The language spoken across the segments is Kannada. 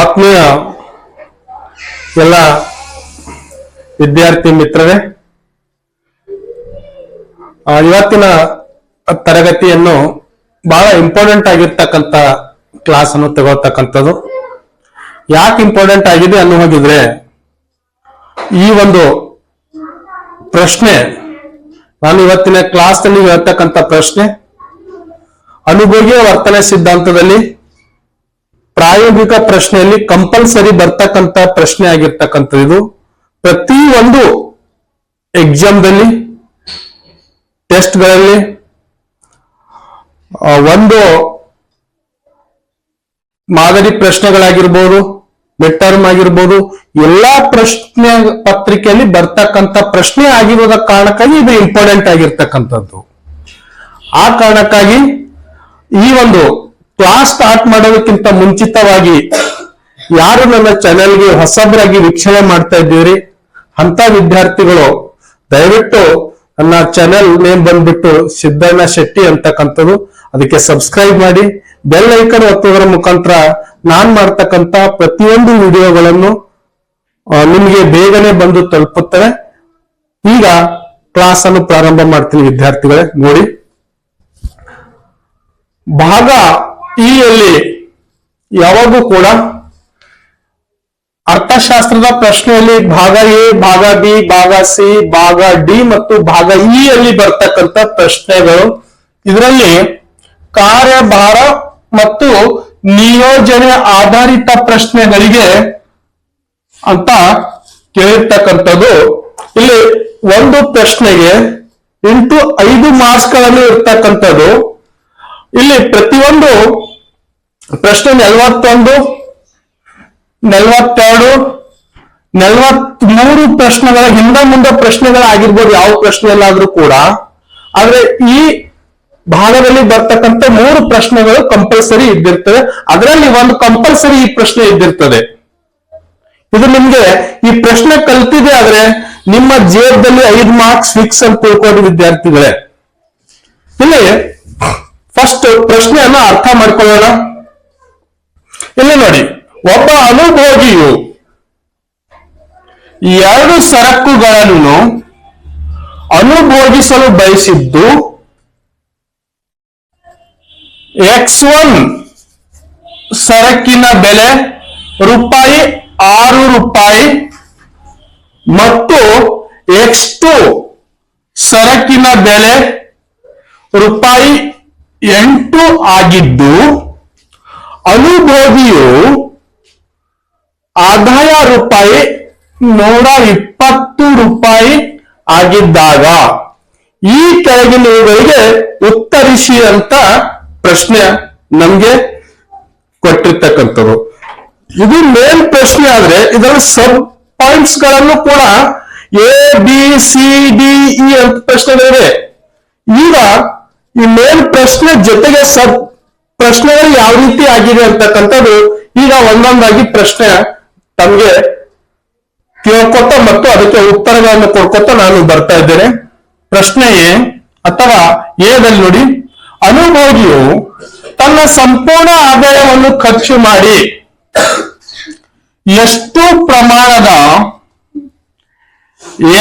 ಆತ್ಮೀಯ ಎಲ್ಲ ವಿದ್ಯಾರ್ಥಿ ಮಿತ್ರರೇ ಇವತ್ತಿನ ತರಗತಿಯನ್ನು ಬಹಳ ಇಂಪಾರ್ಟೆಂಟ್ ಆಗಿರ್ತಕ್ಕಂಥ ಕ್ಲಾಸ್ ಅನ್ನು ತಗೊಳ್ತಕ್ಕಂಥದ್ದು. ಯಾಕೆ ಇಂಪಾರ್ಟೆಂಟ್ ಆಗಿದೆ ಅನ್ನೋ ಹೋಗಿದ್ರೆ, ಈ ಒಂದು ಪ್ರಶ್ನೆ, ನಾನು ಇವತ್ತಿನ ಕ್ಲಾಸ್ನಲ್ಲಿ ಹೇಳ್ತಕ್ಕಂಥ ಪ್ರಶ್ನೆ ಅನುಭೋಗಿಯ ವರ್ತನೆ ಸಿದ್ಧಾಂತದಲ್ಲಿ ಪ್ರಾಯೋಗಿಕ ಪ್ರಶ್ನೆಯಲ್ಲಿ ಕಂಪಲ್ಸರಿ ಬರ್ತಕ್ಕಂಥ ಪ್ರಶ್ನೆ ಆಗಿರ್ತಕ್ಕಂಥದ್ದು ಇದು. ಪ್ರತಿ ಒಂದು ಎಕ್ಸಾಮ್ದಲ್ಲಿ ಟೆಸ್ಟ್ಗಳಲ್ಲಿ ಒಂದು ಮಾದರಿ ಪ್ರಶ್ನೆಗಳಾಗಿರ್ಬೋದು ಮಿಡ್ ಟರ್ಮ್ ಆಗಿರ್ಬೋದು, ಎಲ್ಲಾ ಪ್ರಶ್ನೆ ಪತ್ರಿಕೆಯಲ್ಲಿ ಬರ್ತಕ್ಕಂಥ ಪ್ರಶ್ನೆ ಆಗಿರೋದ ಕಾರಣಕ್ಕಾಗಿ ಇದು ಇಂಪಾರ್ಟೆಂಟ್ ಆಗಿರ್ತಕ್ಕಂಥದ್ದು. ಆ ಕಾರಣಕ್ಕಾಗಿ ಈ ಒಂದು ಕ್ಲಾಸ್ ಸ್ಟಾರ್ಟ್ ಮಾಡೋದಕ್ಕಿಂತ ಮುಂಚಿತವಾಗಿ ಯಾರು ನನ್ನ ಚಾನೆಲ್ಗೆ ಹೊಸಬರಾಗಿ ವೀಕ್ಷಣೆ ಮಾಡ್ತಾ ಇದ್ದೀರಿ? ಅಂತ ವಿದ್ಯಾರ್ಥಿಗಳು, ದಯವಿಟ್ಟು ನನ್ನ ಚಾನೆಲ್ ನೇಮ್ ಬಂದ್ಬಿಟ್ಟು ಸಿದ್ದಣ್ಣ ಶೆಟ್ಟಿ ಅಂತಕ್ಕಂಥದ್ದು ಅದಕ್ಕೆ ಸಬ್ಸ್ಕ್ರೈಬ್ ಮಾಡಿ ಬೆಲ್ ಐಕನ್ ಒತ್ತುವುದರ ಮುಖಾಂತರ ನಾನ್ ಮಾಡ್ತಕ್ಕಂತ ಪ್ರತಿಯೊಂದು ವಿಡಿಯೋಗಳನ್ನು ನಿಮಗೆ ಬೇಗನೆ ಬಂದು ತಲುಪುತ್ತವೆ. ಈಗ ಕ್ಲಾಸ್ ಅನ್ನು ಪ್ರಾರಂಭ ಮಾಡ್ತೀನಿ ವಿದ್ಯಾರ್ಥಿಗಳೇ, ನೋಡಿ. ಭಾಗ ಈ ಯಲ್ಲಿ ಯಾವಾಗೂ ಕೂಡ ಅರ್ಥಶಾಸ್ತ್ರದ ಪ್ರಶ್ನೆಯಲ್ಲಿ ಭಾಗ ಎ, ಭಾಗ ಬಿ, ಭಾಗ ಸಿ, ಭಾಗ ಡಿ ಮತ್ತು ಭಾಗ ಇ ಅಲ್ಲಿ ಬರ್ತಕ್ಕಂತ ಪ್ರಶ್ನೆಗಳು. ಇದರಲ್ಲಿ ಕಾರ್ಯಭಾರ ಮತ್ತು ನಿಯೋಜನೆ ಆಧಾರಿತ ಪ್ರಶ್ನೆಗಳಿಗೆ ಅಂತ ಕೇಳಿರ್ತಕ್ಕಂಥದ್ದು. ಇಲ್ಲಿ ಒಂದು ಪ್ರಶ್ನೆಗೆ ಎಂಟು ಐದು ಮಾರ್ಕ್ಸ್ಗಳಲ್ಲಿ ಇರ್ತಕ್ಕಂಥದ್ದು. ಇಲ್ಲಿ ಪ್ರತಿಯೊಂದು ಪ್ರಶ್ನೆ ನಲವತ್ತೊಂದು, ನಲವತ್ತೆರಡು, ನಲವತ್ಮೂರು ಪ್ರಶ್ನೆಗಳ ಹಿಂದೆ ಮುಂದೆ ಪ್ರಶ್ನೆಗಳಾಗಿರ್ಬೋದು, ಯಾವ ಪ್ರಶ್ನೆಯಲ್ಲಾದ್ರೂ ಕೂಡ. ಆದ್ರೆ ಈ ಭಾಗದಲ್ಲಿ ಬರ್ತಕ್ಕಂಥ ಮೂರು ಪ್ರಶ್ನೆಗಳು ಕಂಪಲ್ಸರಿ ಇದ್ದಿರ್ತವೆ. ಅದರಲ್ಲಿ ಒಂದು ಕಂಪಲ್ಸರಿ ಈ ಪ್ರಶ್ನೆ ಇದ್ದಿರ್ತದೆ. ಇದು ನಿಮ್ಗೆ ಈ ಪ್ರಶ್ನೆ ಕಲ್ತಿದೆ ಆದ್ರೆ ನಿಮ್ಮ ಜೀವನದಲ್ಲಿ ಐದು ಮಾರ್ಕ್ಸ್ ಫಿಕ್ಸ್ ಅಂತ ತಿಳ್ಕೊಂಡು ವಿದ್ಯಾರ್ಥಿಗಳೇ. ಇಲ್ಲಿ ಫಸ್ಟ್ ಪ್ರಶ್ನೆಯನ್ನ ಅರ್ಥ ಮಾಡ್ಕೊಳ್ಳೋಣ. ಇಲ್ಲಿ ನೋಡಿ, ಒಬ್ಬ ಅನುಭೋಗಿಯು ಎರಡು ಸರಕುಗಳನ್ನು ಅನುಭೋಗಿಸಲು ಬಯಸಿದ್ದು ಎಕ್ಸ್ ಒನ್ ಸರಕಿನ ಬೆಲೆ ರೂಪಾಯಿ ಆರು ರೂಪಾಯಿ ಮತ್ತು ಎಕ್ಸ್ ಟು ಸರಕಿನ ಬೆಲೆ ರೂಪಾಯಿ ಎಂಟು ಆಗಿದ್ದು ಅನುಭೋಗಿಯು ಆದಾಯ ರೂಪಾಯಿ ನೂರ ಇಪ್ಪತ್ತು ರೂಪಾಯಿ ಆಗಿದ್ದಾಗ ಈ ಕೆಳಗಿನವುಗಳಿಗೆ ಉತ್ತರಿಸಿ ಅಂತ ಪ್ರಶ್ನೆ ನಮ್ಗೆ ಕೊಟ್ಟಿರ್ತಕ್ಕಂಥದ್ದು. ಇದು ಮೇನ್ ಪ್ರಶ್ನೆ ಆದ್ರೆ ಇದರ ಸಬ್ ಪಾಯಿಂಟ್ಸ್ಗಳನ್ನು ಕೂಡ A B C D E ಅಂತ ಪ್ರಶ್ನೆಗಳಿವೆ. ಈಗ ಈ ಮೇಲ್ ಪ್ರಶ್ನೆ ಜೊತೆಗೆ ಸಬ್ ಪ್ರಶ್ನೆಗಳು ಯಾವ ರೀತಿ ಆಗಿದೆ ಅಂತಕ್ಕಂಥದ್ದು ಈಗ ಒಂದೊಂದಾಗಿ ಪ್ರಶ್ನೆ ತಮ್ಗೆ ಕೇಳ್ಕೊತ ಮತ್ತು ಅದಕ್ಕೆ ಉತ್ತರಗಳನ್ನು ಕೊಡ್ಕೊತ ನಾನು ಬರ್ತಾ ಇದ್ದೇನೆ. ಪ್ರಶ್ನೆ ಎ ಅಥವಾ ಎದಲ್ಲಿ ನೋಡಿ, ಅನುಭೋಗಿಯು ತನ್ನ ಸಂಪೂರ್ಣ ಆದಾಯವನ್ನು ಖರ್ಚು ಮಾಡಿ ಎಷ್ಟು ಪ್ರಮಾಣದ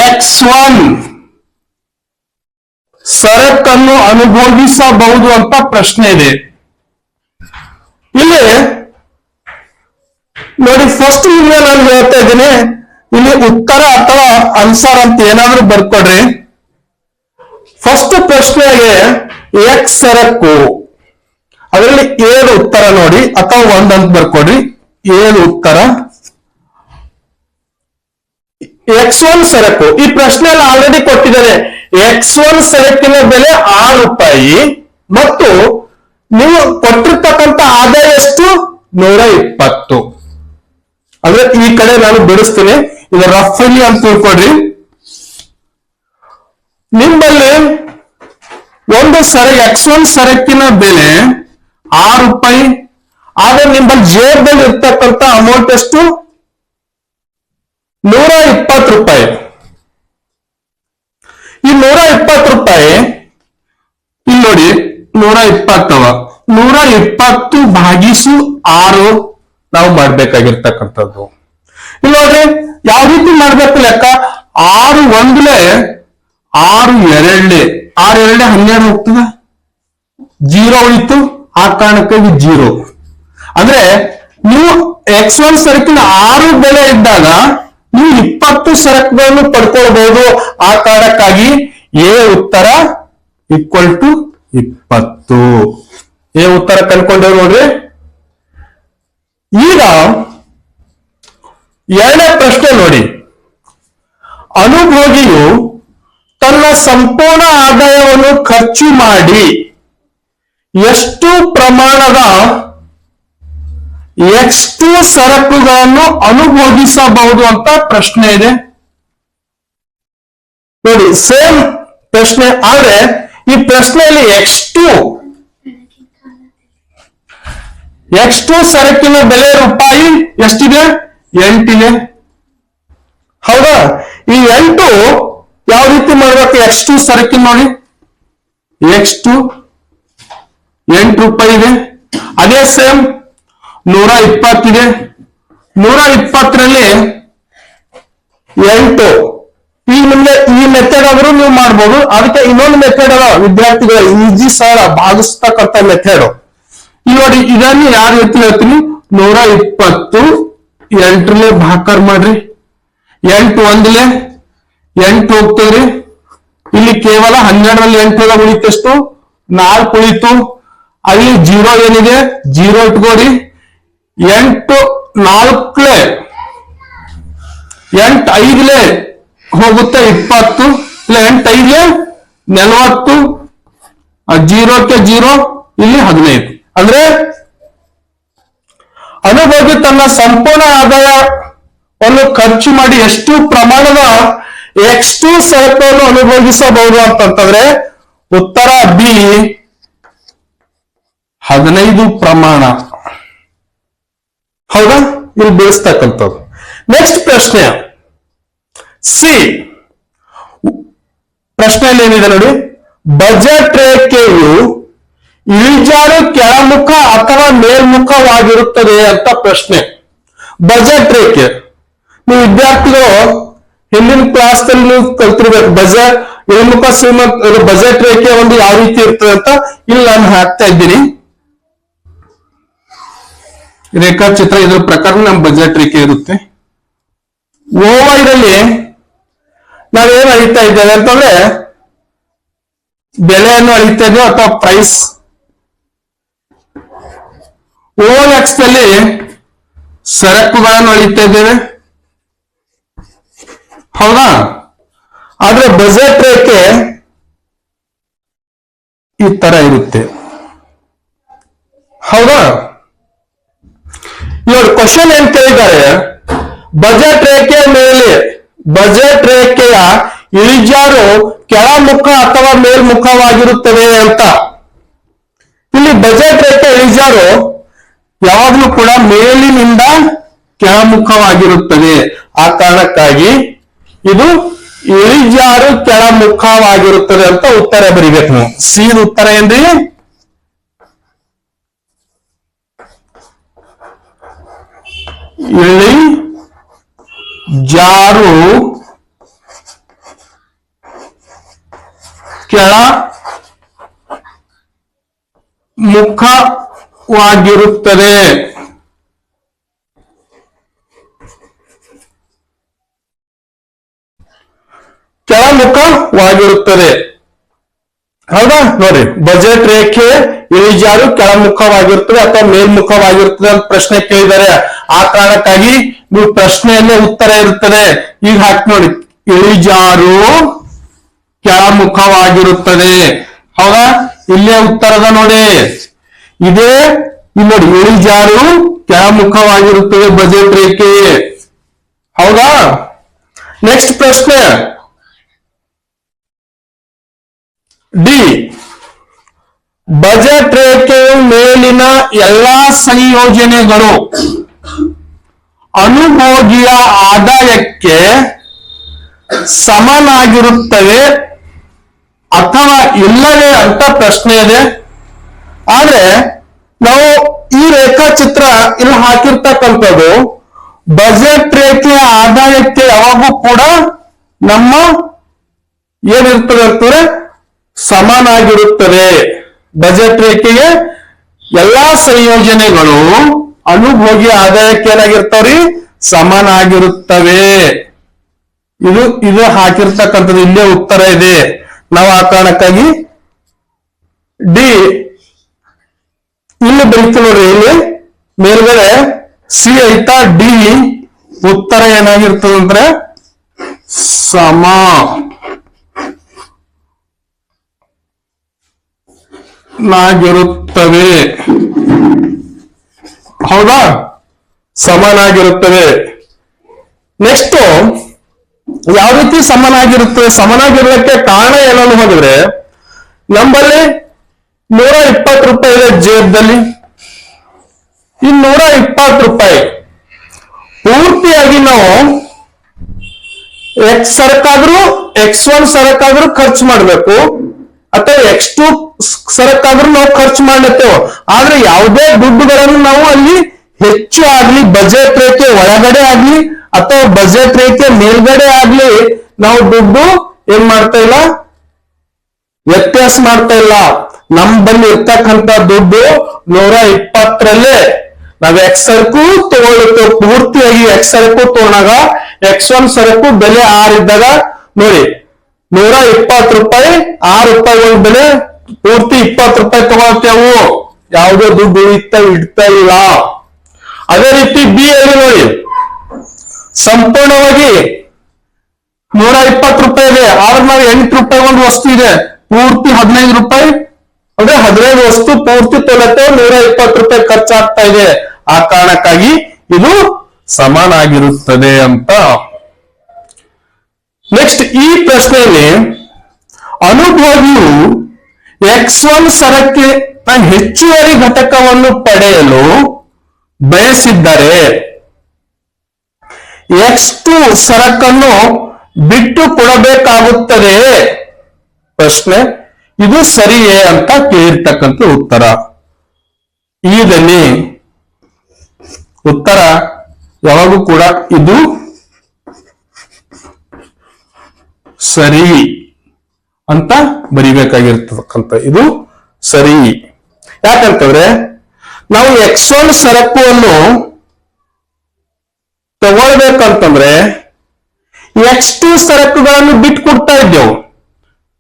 ಎಕ್ಸ್ ಒನ್ ಸರಕನ್ನು ಅನುಭವಿಸಬಹುದು ಅಂತ ಪ್ರಶ್ನೆ ಇದೆ. ಇಲ್ಲಿ ನೋಡಿ ಫಸ್ಟ್ ನಿಮ್ಗೆ ನಾನು ಹೇಳ್ತಾ ಇದ್ದೀನಿ. ಇಲ್ಲಿ ಉತ್ತರ ಅಥವಾ ಆನ್ಸರ್ ಅಂತ ಏನಾದ್ರೂ ಬರ್ಕೊಡ್ರಿ. ಫಸ್ಟ್ ಪ್ರಶ್ನೆಗೆ ಎಕ್ಸ್ ಸರಕು. ಅದರಲ್ಲಿ ಏಳು ಉತ್ತರ ನೋಡಿ, ಅಥವಾ ಅಂತ ಬರ್ಕೊಡ್ರಿ. ಏಳು ಉತ್ತರ. ಎಕ್ಸ್ ಒನ್ ಸರಕು. ಈ ಪ್ರಶ್ನೆಯಲ್ಲಿ ಆಲ್ರೆಡಿ ಕೊಟ್ಟಿದ್ದಾರೆ. ಎಕ್ಸ್ ಒನ್ ಸರಕಿನ ಬೆಲೆ ಆರು ರೂಪಾಯಿ ಮತ್ತು ನೀವು ಕೊಟ್ಟಿರ್ತಕ್ಕಂಥ ಆದಾಯ ಎಷ್ಟು? ನೂರ ಇಪ್ಪತ್ತು. ಅಂದ್ರೆ ಈ ಕಡೆ ನಾನು ಬಿಡಿಸ್ತೀನಿ. ಇದು ರಫ್ಲಿ ಅಂತ ತಿಳ್ಕೊಡ್ರಿ ನಿಮ್ಮಲ್ಲಿ ಒಂದು ಸರ ಎಕ್ಸ್ ಒನ್ ಸರಕಿನ ಬೆಲೆ ಆರು ರೂಪಾಯಿ. ಆದ್ರೆ ನಿಮ್ಮಲ್ಲಿ ಜೇಬಲ್ಲಿ ಇರ್ತಕ್ಕಂಥ ಅಮೌಂಟ್ ಎಷ್ಟು? ನೂರ ಇಪ್ಪತ್ತು ರೂಪಾಯಿ. ಈ ನೂರ ಇಪ್ಪತ್ತು ರೂಪಾಯಿ, ಇಲ್ಲಿ ನೋಡಿ, ನೂರ ಇಪ್ಪತ್ತವ ನೂರ ಇಪ್ಪತ್ತು ಭಾಗಿಸು ಆರು ನಾವು ಮಾಡ್ಬೇಕಾಗಿರ್ತಕ್ಕಂಥದ್ದು. ಇಲ್ಲಿ ನೋಡ್ರಿ, ಯಾವ ರೀತಿ ಮಾಡ್ಬೇಕು ಲೆಕ್ಕ? ಆರು ಒಂದ್ಲೆ ಆರು ಎರಡ್ಲೆ ಆರು ಎರಡ್ಲೆ ಹನ್ನೆರಡು ಹೋಗ್ತದ? ಜೀರೋ ಉಳಿತು, ಆ ಕಾರಣಕ್ಕಾಗಿ ಜೀರೋ. ಅಂದ್ರೆ, ನೀವು ಎಕ್ಸ್ ಒನ್ ಸರ್ಕಿನ ಆರು ಬೆಲೆ ಇದ್ದಾಗ ನೀವು ಇಪ್ಪತ್ತು ಸರಕುಗಳನ್ನು ಪಡ್ಕೊಳ್ಬಹುದು ಆ ಕಾರಣಕ್ಕಾಗಿ ಎ ಉತ್ತರ ಈಕ್ವಲ್ ಟು ಇಪ್ಪತ್ತು. ಎ ಉತ್ತರ ಕಂಡ್ಕೊಂಡೇವ್ ನೋಡ್ರಿ. ಈಗ ಎರಡನೇ ಪ್ರಶ್ನೆ ನೋಡಿ. ಅನುಭೋಗಿಯು ತನ್ನ ಸಂಪೂರ್ಣ ಆದಾಯವನ್ನು ಖರ್ಚು ಮಾಡಿ ಎಷ್ಟು ಪ್ರಮಾಣದ ಎಷ್ಟು ಸರಕುಗಳನ್ನು ಅನುಭೋಗಿಸಬಹುದು ಅಂತ ಪ್ರಶ್ನೆ ಇದೆ. ನೋಡಿ ಸೇಮ್ ಪ್ರಶ್ನೆ, ಆದ್ರೆ ಈ ಪ್ರಶ್ನೆಯಲ್ಲಿ ಎಷ್ಟು ಎಷ್ಟು ಸರಕಿನ ಬೆಲೆ ರೂಪಾಯಿ ಎಷ್ಟಿದೆ? ಎಂಟಿದೆ ಹೌದಾ? ಈ ಎಂಟು ಯಾವ ರೀತಿ ಮಾಡ್ಬೇಕು ಎಷ್ಟು ಸರಕಿನ ನೋಡಿ. ಎಷ್ಟು ಎಂಟು ರೂಪಾಯಿ ಇದೆ. ಅದೇ ಸೇಮ್ ನೂರ ಇಪ್ಪತ್ತಿದೆ ನೂರ ಇಪ್ಪತ್ತರಲ್ಲಿ ಎಂಟು. ಈ ಮುಂದೆ ಈ ಮೆಥಡ್ ಆದ್ರೂ ನೀವು ಮಾಡ್ಬೋದು. ಅದಕ್ಕೆ ಇನ್ನೊಂದು ಮೆಥಡ್ ಅದ. ವಿದ್ಯಾರ್ಥಿಗಳ ಈಜಿ ಸರಳ ಭಾಗಿಸ್ತಕ್ಕಂಥ ಮೆಥಡ್ ಇಲ್ಲಿ ನೋಡಿ, ಇದನ್ನು ಯಾವ ರೀತಿ ಹೇಳ್ತೀನಿ? ನೂರ ಇಪ್ಪತ್ತು ಎಂಟ್ರಲ್ಲೇ ಭಾಕರ್ ಮಾಡ್ರಿ. ಎಂಟು ಒಂದ್ಲೆ. ಎಂಟು ಹೋಗ್ತದ್ರಿ. ಇಲ್ಲಿ ಕೇವಲ ಹನ್ನೆರಡರಲ್ಲಿ ಎಂಟು ಉಳಿತಷ್ಟು? ನಾಲ್ಕು ಉಳಿತು. ಅಲ್ಲಿ ಜೀರೋ ಏನಿದೆ? ಜೀರೋ ಇಟ್ಕೋರಿ ಎಂಟು ನಾಲ್ಕಲೆ. ಎಂಟು ಐದ್ಲೆ ಹೋಗುತ್ತೆ ಇಪ್ಪತ್ತು. ಇಲ್ಲ, ಎಂಟು ಐದ್ಲೆ ನಲವತ್ತು. ಜೀರೋಕ್ಕೆ ಜೀರೋ, ಇಲ್ಲಿ ಹದಿನೈದು. ಅಂದ್ರೆ ಅನುಭವಿ ತನ್ನ ಸಂಪೂರ್ಣ ಆದಾಯವನ್ನು ಖರ್ಚು ಮಾಡಿ ಎಷ್ಟು ಪ್ರಮಾಣದ ಎಷ್ಟು ಸರಕನ್ನು ಅನುಭವಿಸಬಹುದು ಅಂತಂತಂದ್ರೆ ಉತ್ತರ ಬಿ ಹದಿನೈದು ಪ್ರಮಾಣ. ಹೌದಾ? ಇಲ್ಲಿ ಬೆಳೆಸ್ತಕ್ಕಂಥದ್ದು ನೆಕ್ಸ್ಟ್ ಪ್ರಶ್ನೆ. ಸಿ. ಪ್ರಶ್ನೆಯಲ್ಲಿ ಏನಿದೆ ನೋಡಿ? ಬಜೆಟ್ ರೇಖೆಯು ಇಳಿಜಾರು ಕೆಳಮುಖ ಅಥವಾ ಮೇಲ್ಮುಖವಾಗಿರುತ್ತದೆ ಅಂತ ಪ್ರಶ್ನೆ. ಬಜೆಟ್ ರೇಖೆ. ನೀವು ವಿದ್ಯಾರ್ಥಿಗಳು ಹಿಂದಿನ ಕ್ಲಾಸ್ನಲ್ಲಿ ನೀವು ಕಲ್ತಿರ್ಬೇಕು ಬಜೆಟ್ ಇಳಿಮುಖ ಶ್ರೀಮಂತ ಬಜೆಟ್ ರೇಖೆ ಒಂದು ಯಾವ ರೀತಿ ಇರ್ತದೆ ಅಂತ ಇಲ್ಲಿ ನಾನು ಹಾಕ್ತಾ ಇದ್ದೀನಿ. ರೇಖಾಚಿತ್ರ ಇದ್ರ ಪ್ರಕಾರ ನಮ್ಮ ಬಜೆಟ್ ರೇಖೆ ಇರುತ್ತೆ. ಓವೈದಲ್ಲಿ ನಾವೇನು ಅಳಿತಾ ಇದ್ದೇವೆ ಅಂತಂದ್ರೆ ಬೆಲೆಯನ್ನು ಅಳಿತಾ ಇದ್ದೇವೆ ಅಥವಾ ಪ್ರೈಸ್ ಓವರ್ ಎಕ್ಸ್ನಲ್ಲಿ ಸರಕುಗಳನ್ನು ಅಳಿತಾ ಇದ್ದೇವೆ. ಹೌದಾ? ಆದ್ರೆ ಬಜೆಟ್ ರೇಖೆ ಈ ತರ ಇರುತ್ತೆ. ಹೌದಾ? ಕ್ವಶನ್ ಏನ್ ಕೇಳಿದ್ದಾರೆ ಬಜೆಟ್ ರೇಖೆಯ ಮೇಲೆ, ಬಜೆಟ್ ರೇಖೆಯ ಇಳಿಜಾರು ಕೆಳಮುಖ ಅಥವಾ ಮೇಲ್ಮುಖವಾಗಿರುತ್ತದೆ ಅಂತ. ಇಲ್ಲಿ ಬಜೆಟ್ ರೇಖೆ ಇಳಿಜಾರು ಯಾವಾಗಲೂ ಕೂಡ ಮೇಲಿನಿಂದ ಕೆಳಮುಖವಾಗಿರುತ್ತದೆ ಆ ಕಾರಣಕ್ಕಾಗಿ ಇದು ಇಳಿಜಾರು ಕೆಳಮುಖವಾಗಿರುತ್ತದೆ ಅಂತ ಉತ್ತರ ಬರಿಬೇಕು. ನಾವು ಸಿ ಉತ್ತರ ಏನ್ರಿ? ಇಳಿ ಜಾರು ಕೆಳ ಮುಖವಾಗಿರುತ್ತದೆ. ಕೆಳಮುಖವಾಗಿರುತ್ತದೆ ಹೌದಾ? ನೋಡಿ, ಬಜೆಟ್ ರೇಖೆ ಇಳಿಜಾರು, ಕೆಳಮುಖವಾಗಿರ್ತದೆ ಅಥವಾ ಮೇಲ್ಮುಖವಾಗಿರ್ತದೆ ಅಂತ ಪ್ರಶ್ನೆ ಕೇಳಿದ್ದಾರೆ ಆ ಕಾರಣಕ್ಕಾಗಿ ನೀವು ಪ್ರಶ್ನೆಯಲ್ಲೇ ಉತ್ತರ ಇರುತ್ತದೆ. ಈಗ ಹಾಕಿ ನೋಡಿ, ಇಳಿಜಾರು, ಕೆಳಮುಖವಾಗಿರುತ್ತದೆ. ಹೌದಾ? ಇಲ್ಲೇ ಉತ್ತರದ ನೋಡಿ. ಇದೇ ಇಲ್ಲಿ ನೋಡಿ, ಇಳಿಜಾರು, ಕೆಳಮುಖವಾಗಿರುತ್ತದೆ ಬಜೆಟ್ ರೇಖೆ. ಹೌದಾ? ನೆಕ್ಸ್ಟ್ ಪ್ರಶ್ನೆ ಡಿ ಬಜೆಟ್ ರೇಖೆಯ ಮೇಲಿನ ಎಲ್ಲಾ ಸಂಯೋಜನೆಗಳು ಅನುಭೋಗಿಯ ಆದಾಯಕ್ಕೆ ಸಮನಾಗಿರುತ್ತವೆ ಅಥವಾ ಇಲ್ಲವೇ ಅಂತ ಪ್ರಶ್ನೆ ಇದೆ. ಆದ್ರೆ ನಾವು ಈ ರೇಖಾಚಿತ್ರ ಇಲ್ಲಿ ಹಾಕಿರ್ತಕ್ಕಂಥದ್ದು ಬಜೆಟ್ ರೇಖೆಯ ಆದಾಯಕ್ಕೆ ಯಾವಾಗೂ ಕೂಡ ನಮ್ಮ ಏನಿರ್ತದೆ ಅಂತಂದ್ರೆ ಸಮನಾಗಿರುತ್ತದೆ ಬಜೆಟ್ ರೇಖೆಗೆ ಎಲ್ಲಾ ಸಂಯೋಜನೆಗಳು ಅನುಭೋಗಿ ಆದಾಯಕ್ಕೆ ಏನಾಗಿರ್ತಾವ್ರಿ? ಸಮನಾಗಿರುತ್ತವೆ. ಇದು ಇದು ಹಾಕಿರ್ತಕ್ಕಂಥದ್ದು ಇಲ್ಲೇ ಉತ್ತರ ಇದೆ. ನಾವು ಆ ಕಾರಣಕ್ಕಾಗಿ ಡಿ, ಇಲ್ಲಿ ಬರೀತು ನೋಡ್ರಿ, ಇಲ್ಲಿ ಮೇಲ್ಗಡೆ ಸಿ ಐತಾ ಡಿ ಉತ್ತರ ಏನಾಗಿರ್ತದಂದ್ರೆ ಸಮ. ನಾಗಿರುತ್ತವೆ ಹೌದಾ? ಸಮನಾಗಿರುತ್ತವೆ. ನೆಕ್ಸ್ಟ್ ಯಾವ ರೀತಿ ಸಮನಾಗಿರುತ್ತದೆ ಸಮನಾಗಿರೋದಕ್ಕೆ ಕಾರಣ ಏನನ್ನು ಹೋಗಿದ್ರೆ ನಮ್ಮಲ್ಲಿ ನೂರ ಇಪ್ಪತ್ತು ರೂಪಾಯಿ ಇದೆ ಜೇಬ್ದಲ್ಲಿ ಈ ನೂರ ಇಪ್ಪತ್ತು ರೂಪಾಯಿ. ಪೂರ್ತಿಯಾಗಿ ನಾವು ಎಕ್ಸ್ ಸರಕಾದ್ರೂ ಎಕ್ಸ್ ಒನ್ ಸರಕಾದ್ರೂ ಖರ್ಚು ಮಾಡ್ಬೇಕು. ಅಥವಾ ಎಷ್ಟು ಸರಕ್ಕಾದ್ರೂ ನಾವು ಖರ್ಚು ಮಾಡ್ಲತ್ತೇವೆ, ಆದ್ರೆ ಯಾವುದೇ ದುಡ್ಡುಗಳನ್ನು ನಾವು ಅಲ್ಲಿ ಹೆಚ್ಚು ಆಗ್ಲಿ, ಬಜೆಟ್ ರೇಖೆ ಒಳಗಡೆ ಆಗ್ಲಿ, ಅಥವಾ ಬಜೆಟ್ ರೇಖೆ ಮೇಲ್ಗಡೆ ಆಗ್ಲಿ ನಾವು ದುಡ್ಡು ಏನ್ ಮಾಡ್ತಾ ಇಲ್ಲ? ವ್ಯತ್ಯಾಸ ಮಾಡ್ತಾ ಇಲ್ಲ. ನಮ್ ಬಲ್ಲಿ ಇರ್ತಕ್ಕಂತ ದುಡ್ಡು ನೂರ ಇಪ್ಪತ್ತರಲ್ಲೇ ನಾವ್ ಎಕ್ಸ್ ಸರಕು ತಗೊಳ್ತೇವೆ ಪೂರ್ತಿಯಾಗಿ ಎಕ್ಸ್ ಸರಕು ತಗೊಂಡಾಗ ಎಕ್ಸ್ ಒನ್ ಸರಕು ಬೆಲೆ ಆರ್ ಇದ್ದಾಗ ನೋಡಿ ನೂರ ಇಪ್ಪತ್ತು ರೂಪಾಯಿ, ಆರು ರೂಪಾಯಿ ಬೆಲೆ, ಪೂರ್ತಿ ಇಪ್ಪತ್ತು ರೂಪಾಯಿ ತಗೊಳ್ತೇವು ಯಾವುದೇ ದುಡ್ಡು ಉಳಿತಾ ಇಡ್ತಾ ಇಲ್ಲ. ಅದೇ ರೀತಿ ಬಿ ಅಲ್ಲಿ ನೋಡಿ? ಸಂಪೂರ್ಣವಾಗಿ ನೂರ ಇಪ್ಪತ್ತು ರೂಪಾಯಿ ಇದೆ. ಆದ್ರೆ ನಾವು ಎಂಟು ರೂಪಾಯಿ ಒಂದು ವಸ್ತು ಇದೆ. ಪೂರ್ತಿ ಹದಿನೈದು ರೂಪಾಯಿ. ಅಂದ್ರೆ ಹದಿನೈದು ವಸ್ತು ಪೂರ್ತಿ ತೊಲತ್ತೆ ನೂರ ಇಪ್ಪತ್ತು ರೂಪಾಯಿ ಖರ್ಚಾಗ್ತಾ ಇದೆ. ಆ ಕಾರಣಕ್ಕಾಗಿ ಇದು ಸಮಾನಾಗಿರುತ್ತದೆ ಅಂತ ನೆಕ್ಸ್ಟ್ ಈ ಪ್ರಶ್ನೆಯಲ್ಲಿ ಅನುಭವಿಯು ಎಕ್ಸ್ ಒನ್ ಸರಕ್ಕೆ ಹೆಚ್ಚುವರಿ ಘಟಕವನ್ನು ಪಡೆಯಲು ಬಯಸಿದ್ದರೆ ಎಕ್ಸ್ ಟು ಸರಕನ್ನು ಬಿಟ್ಟು ಕೊಡಬೇಕಾಗುತ್ತದೆ? ಪ್ರಶ್ನೆ. ಇದು ಸರಿಯೇ ಅಂತ ಕೇಳಿರ್ತಕ್ಕಂಥ ಉತ್ತರ. ಈದಲ್ಲಿ ಉತ್ತರ ಯಾವಾಗೂ ಕೂಡ ಇದು ಸರಿ ಅಂತ ಬರಿಬೇಕಾಗಿರ್ತಕ್ಕಂಥ ಇದು ಸರಿ. ಯಾಕಂತಂದ್ರೆ ನಾವು ಎಕ್ಸ್ ಒನ್ ಸರಕುವನ್ನು ತಗೊಳ್ಬೇಕಂತಂದ್ರೆ ಎಕ್ಸ್ ಟು ಸರಕುಗಳನ್ನು ಬಿಟ್ಟು ಕೊಡ್ತಾ ಇದ್ದೆವು.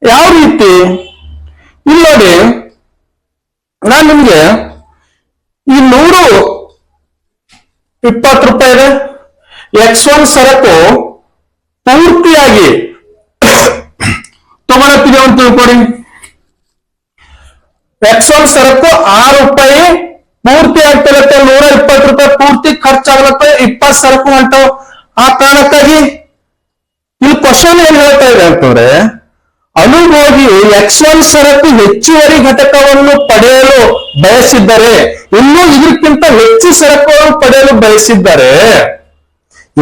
ಯಾವ ರೀತಿ? ಇಲ್ಲಿ ನೋಡಿ, ನಾನು ನಿಮ್ಗೆ ಈ ನೂರು ಇಪ್ಪತ್ತು ರೂಪಾಯಿ ಇದೆ. ಎಕ್ಸ್ ಒನ್ ಸರಕು ಪೂರ್ತಿಯಾಗಿ ತಗೊಳತ್ತಿದೆ ಅಂತ ತಿಳ್ಕೊಡಿ ಒನ್ ಸರಕು ಆರು ರೂಪಾಯಿ ಪೂರ್ತಿ ಆಗ್ತಿರತ್ತೆ ನೂರ ಇಪ್ಪತ್ತು ರೂಪಾಯಿ ಪೂರ್ತಿ ಖರ್ಚಾಗ್ಲತ್ತೆ ಇಪ್ಪತ್ತು ಸರಕು ಹೊಂಟವು ಆ ಕಾರಣಕ್ಕಾಗಿ ಇಲ್ಲಿ ಕ್ವಶನ್ ಏನ್ ಹೇಳ್ತಾ ಇದೆ ಅಂತಂದ್ರೆ ಅನುಭೋಗಿ ಎಕ್ಸ್ ಸರಕು ಹೆಚ್ಚುವರಿ ಘಟಕವನ್ನು ಪಡೆಯಲು ಬಯಸಿದ್ದರೆ ಇನ್ನೂ ಇದಕ್ಕಿಂತ ಹೆಚ್ಚು ಸರಕುಗಳನ್ನು ಪಡೆಯಲು ಬಯಸಿದ್ದರೆ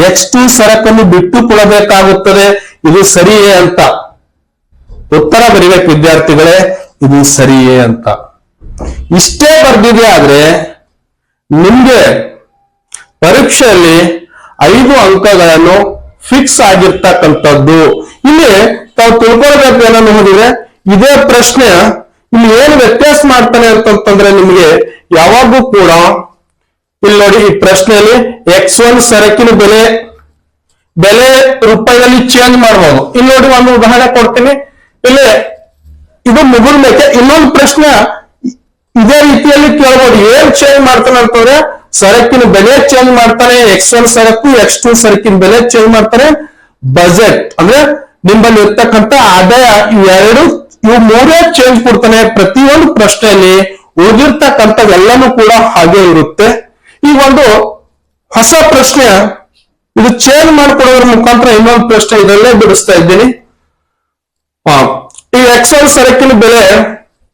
ಎಕ್ಸ್ ಸರಕನ್ನು ಬಿಟ್ಟು ಕೊಡಬೇಕಾಗುತ್ತದೆ ಇದು ಸರಿಯೇ ಅಂತ ಉತ್ತರ ಬರಿಬೇಕು, ವಿದ್ಯಾರ್ಥಿಗಳೇ, ಇದು ಸರಿಯೇ ಅಂತ. ಇಷ್ಟೇ ಬರ್ದಿದೆ ಆದ್ರೆ, ನಿಮ್ಗೆ ಪರೀಕ್ಷೆಯಲ್ಲಿ ಐದು ಅಂಕಗಳನ್ನು ಫಿಕ್ಸ್ ಆಗಿರ್ತಕ್ಕಂಥದ್ದು. ಇಲ್ಲಿ ತಾವು ತಿಳ್ಕೊಳ್ಬೇಕು ಏನನ್ನು ಹೋಗಿದ್ರೆ ಇದೇ ಪ್ರಶ್ನೆ ಇಲ್ಲಿ ಏನು ವ್ಯತ್ಯಾಸ ಮಾಡ್ತಾನೆ ಅಂತಂತಂದ್ರೆ ನಿಮಗೆ ಯಾವಾಗೂ ಕೂಡ ಇಲ್ಲಿ ನೋಡಿ ಈ ಪ್ರಶ್ನೆಯಲ್ಲಿ ಎಕ್ಸ್ ಒನ್ ಸರಕಿನ ಬೆಲೆ ಬೆಲೆ ರೂಪಾಯಿನಲ್ಲಿ ಚೇಂಜ್ ಮಾಡಬಹುದು ಇಲ್ಲಿ ನೋಡಿ ಒಂದು ಉದಾಹರಣೆ ಕೊಡ್ತೀನಿ. ಇಲ್ಲಿ, ಇದು ಮುಗಿದ ಮೇಲೆ ಇನ್ನೊಂದು ಪ್ರಶ್ನೆ ಇದೇ ರೀತಿಯಲ್ಲಿ ಕೇಳ್ಬೋದು. ಏನ್ ಚೇಂಜ್ ಮಾಡ್ತಾನೆ ಅಂತಂದ್ರೆ, ಸರಕಿನ ಬೆಲೆ ಚೇಂಜ್ ಮಾಡ್ತಾನೆ ಎಕ್ಸ್ ಒನ್ ಸರಕು ಎಕ್ಸ್ ಟು ಸರಕಿನ ಬೆಲೆ ಚೇಂಜ್ ಮಾಡ್ತಾನೆ. ಬಜೆಟ್ ಅಂದ್ರೆ ನಿಮ್ಮಲ್ಲಿ ಇರ್ತಕ್ಕಂತ ಆದಾಯ, ಇವೆರಡು, ಇವು ಮೂರೇ ಚೇಂಜ್ ಕೊಡ್ತಾನೆ ಪ್ರತಿಯೊಂದು ಪ್ರಶ್ನೆಯಲ್ಲಿ. ಉಳಿದಿರ್ತಕ್ಕಂಥವೆಲ್ಲನೂ ಕೂಡ ಹಾಗೆ ಇರುತ್ತೆ. ಈ ಒಂದು ಹೊಸ ಪ್ರಶ್ನೆ, ಇದು ಚೇಂಜ್ ಮಾಡ್ಕೊಡೋದ್ರ ಮುಖಾಂತರ ಇನ್ನೊಂದು ಪ್ರಶ್ನೆ ಇದರಲ್ಲೇ ಬಿಡಿಸ್ತಾ ಇದ್ದೀನಿ. ಈ ಎಕ್ಸೆಲ್ ಸರಕಿನ ಬೆಲೆ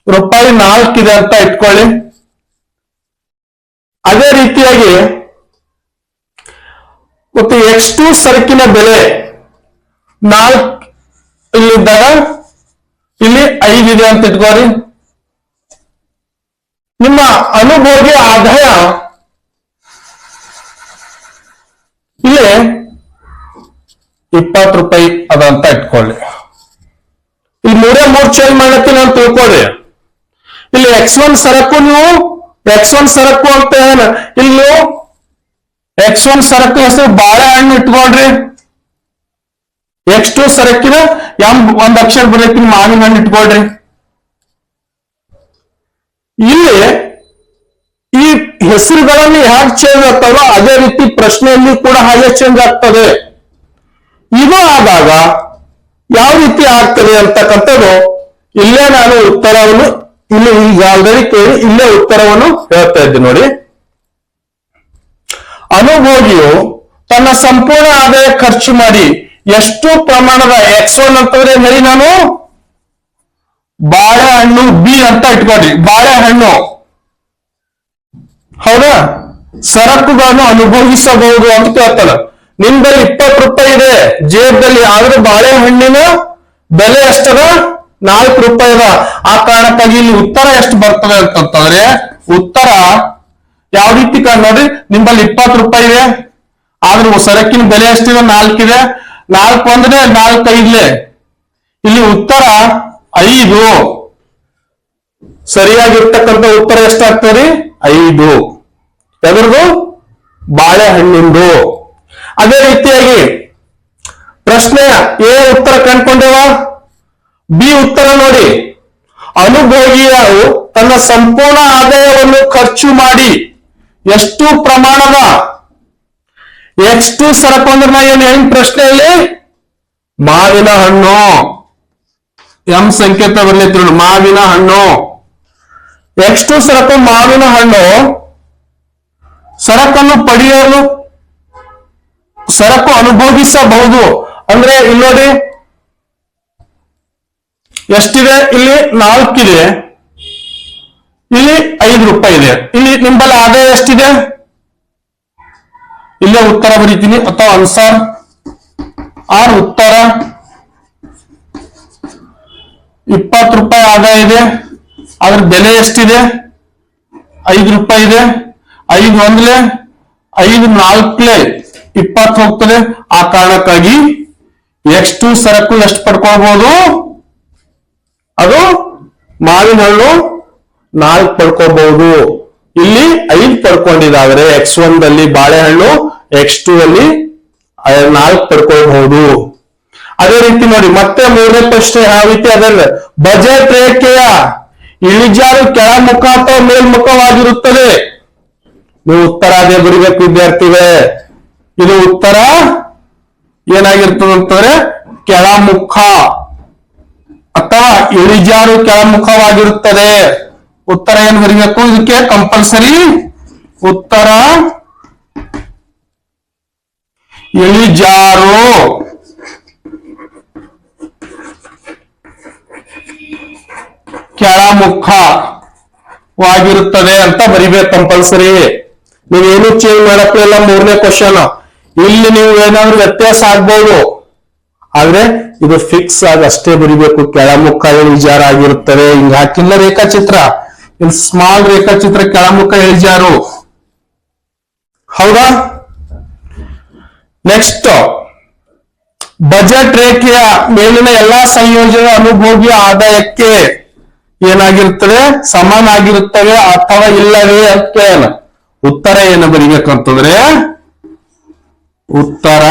ರೂಪಾಯಿ ನಾಲ್ಕಿದೆ ಅಂತ ಇಟ್ಕೊಳ್ಳಿ. ಅದೇ ರೀತಿಯಾಗಿ ಮತ್ತು ಎಕ್ಸ್ ಟು ಸರಕಿನ ಬೆಲೆ ನಾಲ್ಕು ಇಲ್ಲಿದ್ದಾಗ ಇಲ್ಲಿ ಐದಿದೆ ಅಂತ ಇಟ್ಕೋರಿ ನಿಮ್ಮ ಅನುಭೋಗಿ ಆದಾಯ ಇಲ್ಲಿ ಇಪ್ಪತ್ತು ರೂಪಾಯಿ ಅದ ಅಂತ ಇಟ್ಕೊಳ್ಳಿ. ಇಲ್ಲಿ ಮೂರೇ ಮೂರ್ ಚೇಂಜ್ ಮಾಡತ್ತೀನಿ ಅಂತ ತಿಳ್ಕೊಳ್ರಿ ಇಲ್ಲಿ ಎಕ್ಸ್ ಒನ್ ಸರಕು ನೀವು ಎಕ್ಸ್ ಒನ್ ಸರಕು ಅಂತ ಇಲ್ಲಿ ಎಕ್ಸ್ ಒನ್ ಸರಕು ಹೆಸರು ಬಾಳೆಹಣ್ಣು ಇಟ್ಕೊಳ್ರಿ ಎಕ್ಸ್ ಟು ಸರಕಿನ ಎಂ ಒಂದ್ ಅಕ್ಷರ ಬರಕಿನ ಮಾವಿನ ಹಣ್ಣು ಇಟ್ಕೊಳ್ರಿ. ಇಲ್ಲಿ ಈ ಹೆಸರುಗಳನ್ನು ಹೇಗೆ ಚೇಂಜ್ ಆಗ್ತಾವೋ ಅದೇ ರೀತಿ ಪ್ರಶ್ನೆಯಲ್ಲಿ ಕೂಡ ಹಾಗೆ ಚೇಂಜ್ ಆಗ್ತದೆ. ಇದು ಆದಾಗ ಯಾವ ರೀತಿ ಆಗ್ತದೆ ಅಂತಕ್ಕಂಥದ್ದು ಇಲ್ಲೇ ನಾನು ಉತ್ತರವನ್ನು ಇಲ್ಲಿ ಈಗ ಆಲ್ರೆಡಿ ಕೇಳಿ ಇಲ್ಲೇ ಉತ್ತರವನ್ನು ಹೇಳ್ತಾ ಇದ್ದೆ ನೋಡಿ. ಅನುಭೋಗಿಯು ತನ್ನ ಸಂಪೂರ್ಣ ಆದಾಯ ಖರ್ಚು ಮಾಡಿ ಎಷ್ಟು ಪ್ರಮಾಣದ ಎಕ್ಸ್ ಒನ್ ಅಂತಂದ್ರೆ ನೋಡಿ ನಾನು? ಬಾಳೆಹಣ್ಣು ಬಿ ಅಂತ ಇಟ್ಕೊಳ್ರಿ ಬಾಳೆಹಣ್ಣು. ಹೌದಾ? ಸರಕುಗಳನ್ನು ಅನುಭವಿಸಬಹುದು ಅಂತ ಕೇಳ್ತಾನ. ನಿಮ್ದಲ್ಲಿ ಇಪ್ಪತ್ತು ರೂಪಾಯಿ ಇದೆ. ಜೇಬಲ್ಲಿ ಆದ್ರೆ ಬಾಳೆಹಣ್ಣಿನ ಬೆಲೆ ಎಷ್ಟದ ನಾಲ್ಕು ರೂಪಾಯಿ ಅದ. ಆ ಕಾರಣಕ್ಕಾಗಿ ಇಲ್ಲಿ ಉತ್ತರ ಎಷ್ಟು ಬರ್ತದೆ ಅಂತಂತಂದ್ರೆ ಉತ್ತರ ಯಾವ ರೀತಿ ನೋಡ್ರಿ ನಿಮ್ಮಲ್ಲಿ ಇಪ್ಪತ್ತು ರೂಪಾಯಿ ಇದೆ. ಆದ್ರೆ ಸರಕಿನ ಬೆಲೆ ಎಷ್ಟಿದೆ? ನಾಲ್ಕಿದೆ ನಾಲ್ಕು ಅಂದ್ರೆ ನಾಲ್ಕು ಐದ್ಲೆ. ಇಲ್ಲಿ ಉತ್ತರ ಐದು. ಸರಿಯಾಗಿರ್ತಕ್ಕಂಥ ಉತ್ತರ ಎಷ್ಟಾಗ್ತದೆ? ಐದು. ಎದ್ರದು ಬಾಳೆಹಣ್ಣಿಂದು ಅದೇ ರೀತಿಯಾಗಿ ಪ್ರಶ್ನೆಯ ಎ ಉತ್ತರ ಕಂಡ್ಕೊಂಡೇವ? ಬಿ ಉತ್ತರ ನೋಡಿ. ಅನುಭೋಗಿಯು ತನ್ನ ಸಂಪೂರ್ಣ ಆದಾಯವನ್ನು ಖರ್ಚು ಮಾಡಿ ಎಷ್ಟು ಪ್ರಮಾಣದ ಎಕ್ಸ್ ಟು ಸರಕು ಅಂದ್ರೆ ನಾ ಏನ್ ಪ್ರಶ್ನೆ ಪ್ರಶ್ನೆಯಲ್ಲಿ ಮಾವಿನ ಹಣ್ಣು. ಎಂ ಸಂಕೇತ ಬರ್ಲಿತ್ತು ಮಾವಿನ ಹಣ್ಣು. ಎಕ್ಸ್ ಟು ಸರಕು ಮಾವಿನ ಹಣ್ಣು. ಸರಕನ್ನು ಪಡೆಯಲು ಸರಕು ಅನುಭೋಗಿಸಬಹುದು. ಅಂದ್ರೆ ಇಲ್ಲಿ ನೋಡಿ, ಎಷ್ಟಿದೆ? ಇಲ್ಲಿ ನಾಲ್ಕಿದೆ. ಇಲ್ಲಿ ಐದು ರೂಪಾಯಿ ಇದೆ. ಇಲ್ಲಿ ನಿಂಬಲ್ಲಿ ಆದಾಯ ಎಷ್ಟಿದೆ? ಇಲ್ಲೇ ಉತ್ತರ ಬರೀತೀನಿ. ಅಥವಾ ಅನ್ಸರ್. ಆರ್ ಉತ್ತರ. ಇಪ್ಪತ್ತು ರೂಪಾಯಿ ಆದಾಯ ಇದೆ. ಅದ್ರ ಬೆಲೆ ಎಷ್ಟಿದೆ? ಐದು ರೂಪಾಯಿ ಇದೆ. ಐದು ಒಂದ್ಲೆ, ಐದು ನಾಲ್ಕಲೆ. ಇಪ್ಪತ್ತು ಹೋಗ್ತದೆ. ಆ ಕಾರಣಕ್ಕಾಗಿ ಎಕ್ಸ್ ಸರಕು ಎಷ್ಟು ಪಡ್ಕೊಳ್ಬಹುದು ಅದು ಮಾವಿನ ಹಣ್ಣು ನಾಲ್ಕು ಪಡ್ಕೋಬಹುದು ಇಲ್ಲಿ ಐದು ಪಡ್ಕೊಂಡಿದ್ದಾದ್ರೆ ಎಕ್ಸ್ ಒನ್ ಅಲ್ಲಿ ಬಾಳೆಹಣ್ಣು ಎಕ್ಸ್ ಟೂ ಅಲ್ಲಿ ನಾಲ್ಕು ಪಡ್ಕೊಳ್ಬಹುದು. ಅದೇ ರೀತಿ ನೋಡಿ, ಮತ್ತೆ ಮೂರನೇ ಪ್ರಶ್ನೆ ಯಾವ ರೀತಿ ಅದನ್ನ ಬಜೆಟ್ ರೇಖೆಯ ಇಳಿಜಾರು ಕೆಳಮುಖ ಅಥವಾ ಮೇಲ್ಮುಖವಾಗಿರುತ್ತದೆ? ನೀವು ಉತ್ತರ ಅದೇ ವಿದ್ಯಾರ್ಥಿಗಳೇ. ಇದು ಉತ್ತರ. ಏನಾಗಿರ್ತದಂತಂದ್ರೆ ಕೆಳಮುಖ. ಅಥವಾ ಇಳಿಜಾರು ಕೆಳಮುಖವಾಗಿರುತ್ತದೆ. ಉತ್ತರ ಏನ್ ಬರಿಬೇಕು? ಇದಕ್ಕೆ ಕಂಪಲ್ಸರಿ ಉತ್ತರ. ಇಳಿಜಾರು. ಕೆಳಮುಖವಾಗಿರುತ್ತದೆ ಅಂತ ಬರಿಬೇಕು ಕಂಪಲ್ಸರಿ ನೀವೇನು ಚೇಂಜ್ ಮಾಡಕ್ಕೆ ಇಲ್ಲ, ಮೂರನೇ ಕ್ವಶನ್ ಇಲ್ಲಿ ನೀವು ಏನಾದ್ರೂ ವ್ಯತ್ಯಾಸ ಆಗ್ಬೋದು. ಆದ್ರೆ ಇದು ಫಿಕ್ಸ್ ಆಗಿ ಅಷ್ಟೇ ಬರಿಬೇಕು. ಕೆಳಮುಖ ಇಳಿಜಾರು ಆಗಿರುತ್ತದೆ ಹಿಂಗ ಹಾಕಿಲ್ಲ ರೇಖಾಚಿತ್ರ. ಇಲ್ಲಿ ಸ್ಮಾಲ್ ರೇಖಾಚಿತ್ರ, ಕೆಳಮುಖ ಇಳಿಜಾರು. ಹೌದಾ? ನೆಕ್ಸ್ಟ್ ಬಜೆಟ್ ರೇಖೆಯ ಮೇಲಿನ ಎಲ್ಲಾ ಸಂಯೋಜನೆ ಅನುಭೋಗಿ ಆದಾಯಕ್ಕೆ ಏನಾಗಿರುತ್ತದೆ? ಸಮನಾಗಿರುತ್ತವೆ ಅಥವಾ ಇಲ್ಲವೇ ಅಂತ. ಉತ್ತರ ಏನು ಬರಿಬೇಕಂತಂದ್ರೆ ಉತ್ತರ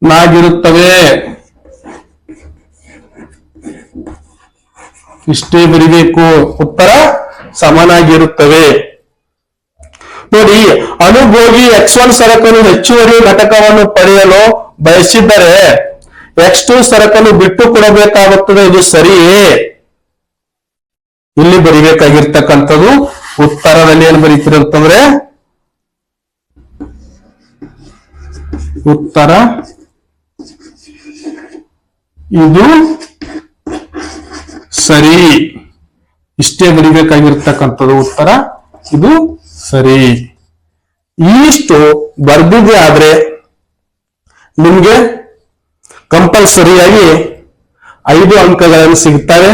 ಸಮನಾಗಿರುತ್ತವೆ ಇಷ್ಟೇ ಬರಿಬೇಕು. ಉತ್ತರ ಸಮನಾಗಿರುತ್ತವೆ. ನೋಡಿ, ಅನುಭೋಗಿ ಎಕ್ಸ್ ಒನ್ ಸರಕನ್ನು ಹೆಚ್ಚುವರಿ ಘಟಕವನ್ನು ಪಡೆಯಲು ಬಯಸಿದ್ದರೆ ಎಕ್ಸ್ ಟು ಸರಕನ್ನು ಬಿಟ್ಟು ಕೊಡಬೇಕಾಗುತ್ತದೆ ಇದು ಸರಿಯೇ? ಇಲ್ಲಿ ಬರಿಬೇಕಾಗಿರ್ತಕ್ಕಂಥದ್ದು ಉತ್ತರದಲ್ಲಿ ಏನ್ ಬರೀತೀರಿ ಅಂತಂದ್ರೆ ಉತ್ತರ. ಇದು ಸರಿ. ಇಷ್ಟೇ ಬರಿಬೇಕಾಗಿರ್ತಕ್ಕಂಥದ್ದು ಉತ್ತರ. ಇದು ಸರಿ. ಇಷ್ಟು ಬರ್ದಿದೆ ಆದ್ರೆ ನಿಮ್ಗೆ ಕಂಪಲ್ಸರಿಯಾಗಿ ಐದು ಅಂಕಗಳನ್ನು ಸಿಗ್ತವೆ.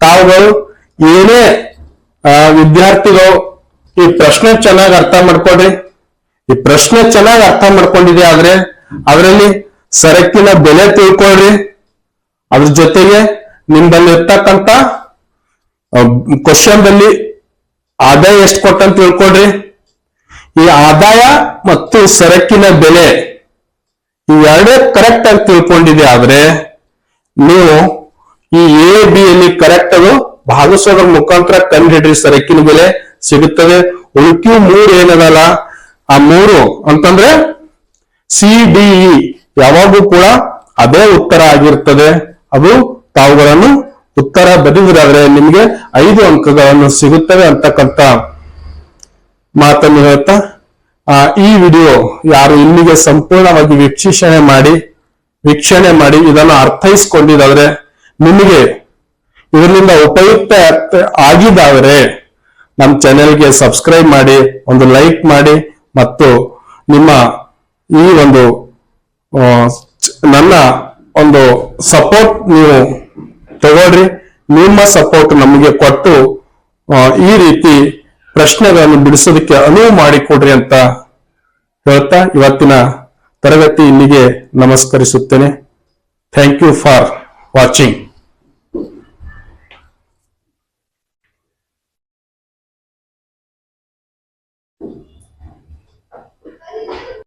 ತಾವುಗಳು ಏನೇ ವಿದ್ಯಾರ್ಥಿಗಳು ಈ ಪ್ರಶ್ನೆ ಚೆನ್ನಾಗಿ ಅರ್ಥ ಮಾಡ್ಕೊಳ್ರಿ. ಈ ಪ್ರಶ್ನೆ ಚೆನ್ನಾಗಿ ಅರ್ಥ ಮಾಡ್ಕೊಂಡಿದೆ ಆದ್ರೆ, ಅದರಲ್ಲಿ ಸರಕಿನ ಬೆಲೆ ತಿಳ್ಕೊಳ್ರಿ. ಅದ್ರ ಜೊತೆಗೆ ನಿಮ್ಮಲ್ಲಿ ಇರ್ತಕ್ಕಂತ ಕ್ವಶನ್ ದಲ್ಲಿ ಆದಾಯ ಎಷ್ಟು ಕೊಟ್ಟಂತ ತಿಳ್ಕೊಡ್ರಿ ಈ ಆದಾಯ ಮತ್ತು ಸರಕಿನ ಬೆಲೆ ಇವೆರಡೇ ಕರೆಕ್ಟ್ ಆಗಿ ತಿಳ್ಕೊಂಡಿದೆ ಆದ್ರೆ, ನೀವು ಈ ಎ ಬಿ ಅಲ್ಲಿ ಕರೆಕ್ಟ್ ಅದು ಭಾಗಿಸೋದ್ರ ಮುಖಾಂತರ ಕಂಡುಹಿಡ್ರಿ ಸರಕಿನ ಬೆಲೆ ಸಿಗುತ್ತದೆ. ಉಳ್ಕಿ ಮೂರು ಏನದಲ್ಲ ಆ ಮೂರು ಅಂತಂದ್ರೆ ಸಿ ಯಾವಾಗಲೂ ಯಾವಾಗೂ ಕೂಡ ಅದೇ ಉತ್ತರ ಆಗಿರ್ತದೆ. ಅದು ತಾವುಗಳನ್ನು ಉತ್ತರ ಬದಿದ್ರಾದ್ರೆ ನಿಮಗೆ ಐದು ಅಂಕಗಳನ್ನು ಸಿಗುತ್ತವೆ ಅಂತಕ್ಕಂಥ ಮಾತನ್ನು ಹೇಳ್ತಾ ಆ, ಈ ವಿಡಿಯೋ ಯಾರು ಇಲ್ಲಿಗೆ ಸಂಪೂರ್ಣವಾಗಿ ವೀಕ್ಷಿಸಣೆ ಮಾಡಿ ವೀಕ್ಷಣೆ ಮಾಡಿ ಇದನ್ನು ಅರ್ಥೈಸ್ಕೊಂಡಿದ್ದಾದ್ರೆ ನಿಮಗೆ ಇದರಿಂದ ಉಪಯುಕ್ತ ಆಗಿದ್ದಾದರೆ ನಮ್ಮ ಚಾನೆಲ್ಗೆ ಸಬ್ಸ್ಕ್ರೈಬ್ ಮಾಡಿ, ಒಂದು ಲೈಕ್ ಮಾಡಿ ಮತ್ತು ನಿಮ್ಮ ಈ ಒಂದು ನನ್ನ ಒಂದು ಸಪೋರ್ಟ್ ನೀವು ತಗೊಳ್ರಿ. ನಿಮ್ಮ ಸಪೋರ್ಟ್ ನಮಗೆ ಕೊಟ್ಟು ಈ ರೀತಿ ಪ್ರಶ್ನೆಗಳನ್ನು ಬಿಡಿಸೋದಕ್ಕೆ ಅನುವು ಮಾಡಿಕೊಡ್ರಿ ಅಂತ ಹೇಳ್ತಾ ಇವತ್ತಿನ ತರಗತಿ ಇಲ್ಲಿಗೆ ನಮಸ್ಕರಿಸುತ್ತೇನೆ. Thank you for watching